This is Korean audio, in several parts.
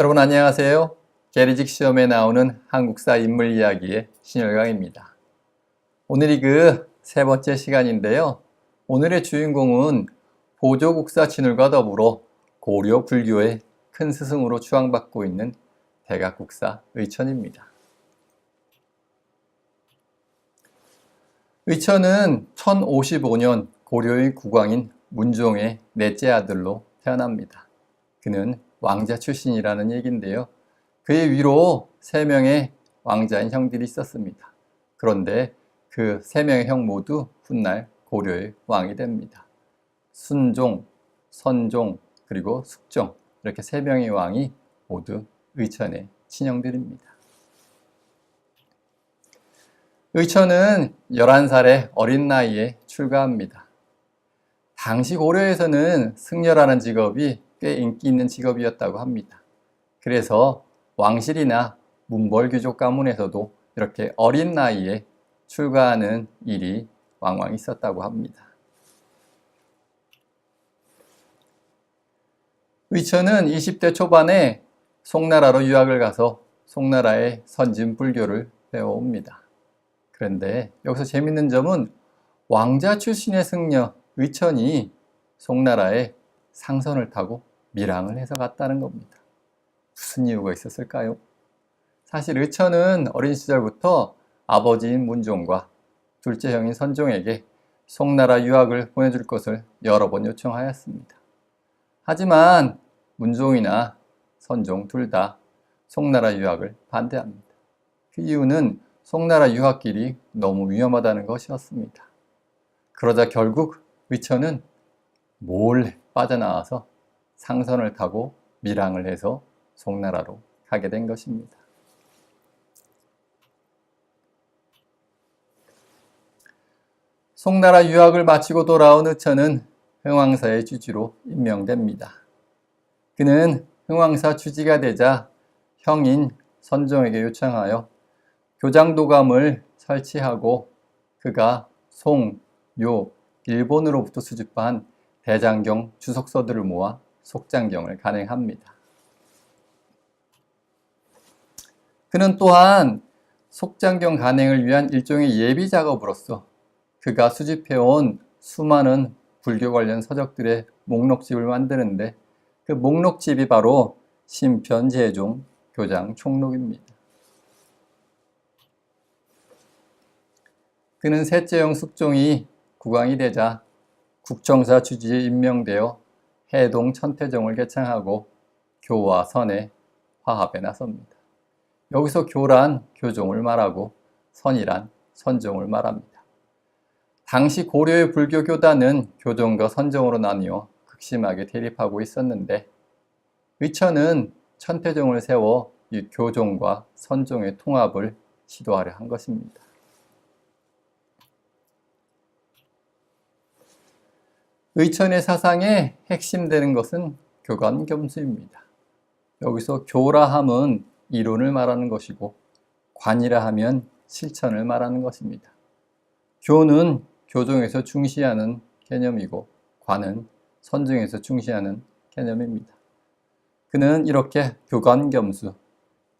여러분 안녕하세요. 게리직 시험에 나오는 한국사 인물 이야기의 신열강입니다. 오늘이 그 세 번째 시간인데요. 오늘의 주인공은 보조국사 진울과 더불어 고려 불교의 큰 스승으로 추앙받고 있는 대각국사 의천입니다. 의천은 1055년 고려의 국왕인 문종의 넷째 아들로 태어납니다. 그는 왕자 출신이라는 얘기인데요. 그의 위로 세 명의 왕자인 형들이 있었습니다. 그런데 그 세 명의 형 모두 훗날 고려의 왕이 됩니다. 순종, 선종, 그리고 숙종 이렇게 세 명의 왕이 모두 의천의 친형들입니다. 의천은 11살의 어린 나이에 출가합니다. 당시 고려에서는 승려라는 직업이 꽤 인기 있는 직업이었다고 합니다. 그래서 왕실이나 문벌 귀족 가문에서도 이렇게 어린 나이에 출가하는 일이 왕왕 있었다고 합니다. 의천은 20대 초반에 송나라로 유학을 가서 송나라의 선진 불교를 배워옵니다. 그런데 여기서 재밌는 점은 왕자 출신의 승려 의천이 송나라에 상선을 타고 밀항을 해서 갔다는 겁니다. 무슨 이유가 있었을까요? 사실 의천은 어린 시절부터 아버지인 문종과 둘째 형인 선종에게 송나라 유학을 보내줄 것을 여러 번 요청하였습니다. 하지만 문종이나 선종 둘 다 송나라 유학을 반대합니다. 그 이유는 송나라 유학길이 너무 위험하다는 것이었습니다. 그러자 결국 의천은 몰래 빠져나와서 상선을 타고 밀항을 해서 송나라로 가게 된 것입니다. 송나라 유학을 마치고 돌아온 의천은 흥왕사의 주지로 임명됩니다. 그는 흥왕사 주지가 되자 형인 선종에게 요청하여 교장도감을 설치하고 그가 송, 요, 일본으로부터 수집한 대장경 주석서들을 모아 속장경을 간행합니다. 그는 또한 속장경 간행을 위한 일종의 예비 작업으로서 그가 수집해온 수많은 불교 관련 서적들의 목록집을 만드는데 그 목록집이 바로 심편제종 교장 총록입니다. 그는 셋째 형 숙종이 국왕이 되자 국정사 주지에 임명되어 해동 천태종을 개창하고 교와 선의 화합에 나섭니다. 여기서 교란 교종을 말하고 선이란 선종을 말합니다. 당시 고려의 불교 교단은 교종과 선종으로 나뉘어 극심하게 대립하고 있었는데 의천은 천태종을 세워 이 교종과 선종의 통합을 시도하려 한 것입니다. 의천의 사상의 핵심 되는 것은 교관 겸수입니다. 여기서 교라 함은 이론을 말하는 것이고 관이라 하면 실천을 말하는 것입니다. 교는 교종에서 중시하는 개념이고 관은 선정에서 중시하는 개념입니다. 그는 이렇게 교관 겸수,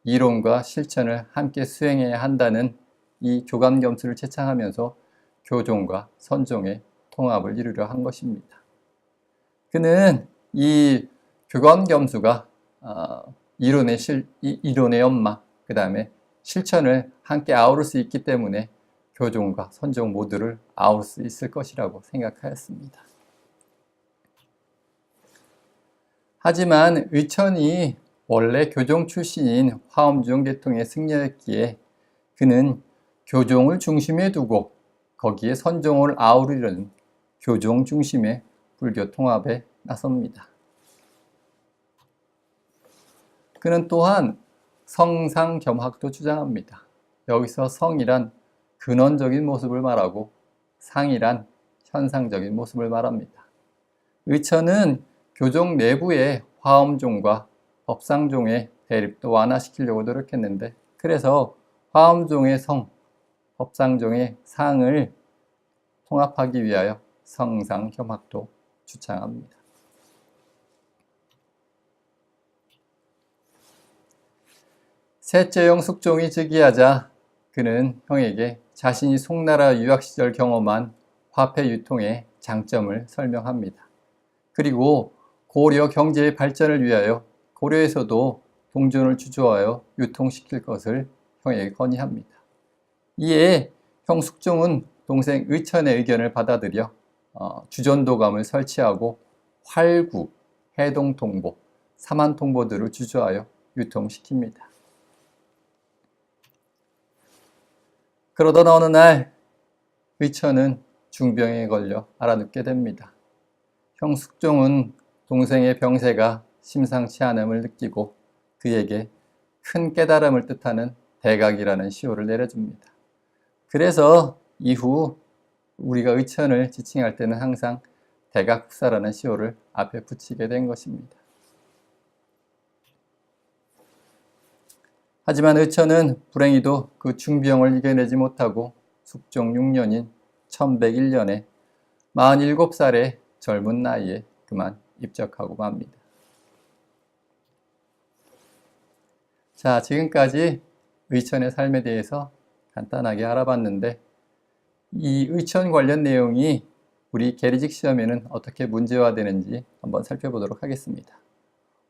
이론과 실천을 함께 수행해야 한다는 이 교관 겸수를 채창하면서 교종과 선종의 통합을 이루려 한 것입니다. 그는 이 교관 겸수가 어, 이론의 실, 이론의 엄마, 그 다음에 실천을 함께 아우를 수 있기 때문에 교종과 선종 모두를 아울 수 있을 것이라고 생각하였습니다. 하지만 의천이 원래 교종 출신인 화엄중 계통의 승려였기에 그는 교종을 중심에 두고 거기에 선종을 아우르려는 교종 중심의 불교 통합에 나섭니다. 그는 또한 성상 겸학도 주장합니다. 여기서 성이란 근원적인 모습을 말하고 상이란 현상적인 모습을 말합니다. 의천은 교종 내부의 화엄종과 법상종의 대립도 완화시키려고 노력했는데 그래서 화엄종의 성, 법상종의 상을 통합하기 위하여 성상 혐학도 주창합니다. 셋째 형 숙종이 즉위하자 그는 형에게 자신이 송나라 유학 시절 경험한 화폐 유통의 장점을 설명합니다. 그리고 고려 경제의 발전을 위하여 고려에서도 동전을 주조하여 유통시킬 것을 형에게 건의합니다. 이에 형 숙종은 동생 의천의 의견을 받아들여 어, 주전도감을 설치하고 활구, 해동통보, 사만통보들을 주조하여 유통시킵니다. 그러던 어느 날 의천은 중병에 걸려 알아눕게 됩니다. 형 숙종은 동생의 병세가 심상치 않음을 느끼고 그에게 큰 깨달음을 뜻하는 대각이라는 시호를 내려줍니다. 그래서 이후 우리가 의천을 지칭할 때는 항상 대각국사라는 시호를 앞에 붙이게 된 것입니다. 하지만 의천은 불행히도 그 중병을 이겨내지 못하고 숙종 6년인 1101년에 47살의 젊은 나이에 그만 입적하고 맙니다. 자, 지금까지 의천의 삶에 대해서 간단하게 알아봤는데 이 의천 관련 내용이 우리 계리직 시험에는 어떻게 문제화되는지 한번 살펴보도록 하겠습니다.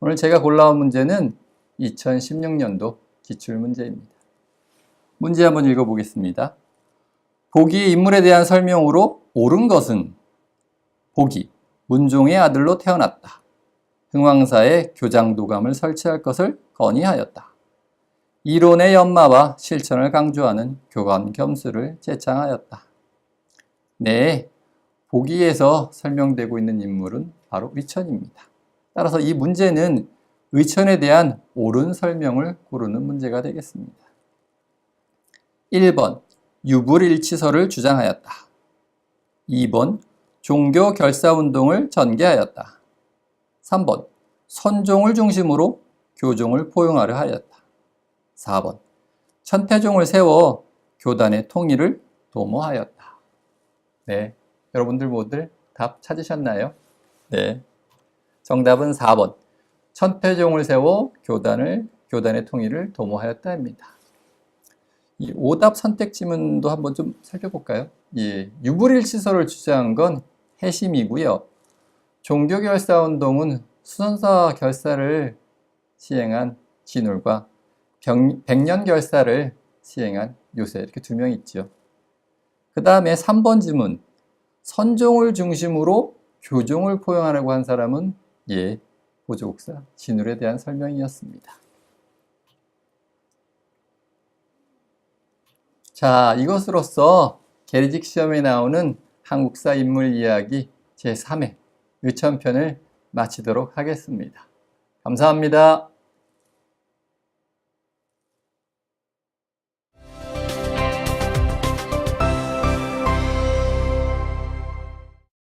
오늘 제가 골라온 문제는 2016년도 기출 문제입니다. 문제 한번 읽어보겠습니다. 보기의 인물에 대한 설명으로 옳은 것은 보기, 문종의 아들로 태어났다. 흥왕사에 교장도감을 설치할 것을 건의하였다. 이론의 연마와 실천을 강조하는 교감 겸수를 제창하였다. 네, 보기에서 설명되고 있는 인물은 바로 의천입니다. 따라서 이 문제는 의천에 대한 옳은 설명을 고르는 문제가 되겠습니다. 1번 유불일치설을 주장하였다. 2번 종교 결사운동을 전개하였다. 3번 선종을 중심으로 교종을 포용하려 하였다. 4번 천태종을 세워 교단의 통일을 도모하였다. 네, 여러분들 모두 답 찾으셨나요? 네, 정답은 4번 천태종을 세워 교단을 교단의 통일을 도모하였다입니다. 이 오답 선택 지문도 한번 좀 살펴볼까요? 예, 유불일 시설을 주장한 건 해심이고요. 종교 결사 운동은 수선사 결사를 시행한 진울과 백년 결사를 시행한 요새 이렇게 두 명 있죠. 그 다음에 3번 지문 선종을 중심으로 교종을 포용하려고 한 사람은 예, 보조국사 진울에 대한 설명이었습니다. 자, 이것으로써 계리직 시험에 나오는 한국사 인물 이야기 제3회 의천편을 마치도록 하겠습니다. 감사합니다.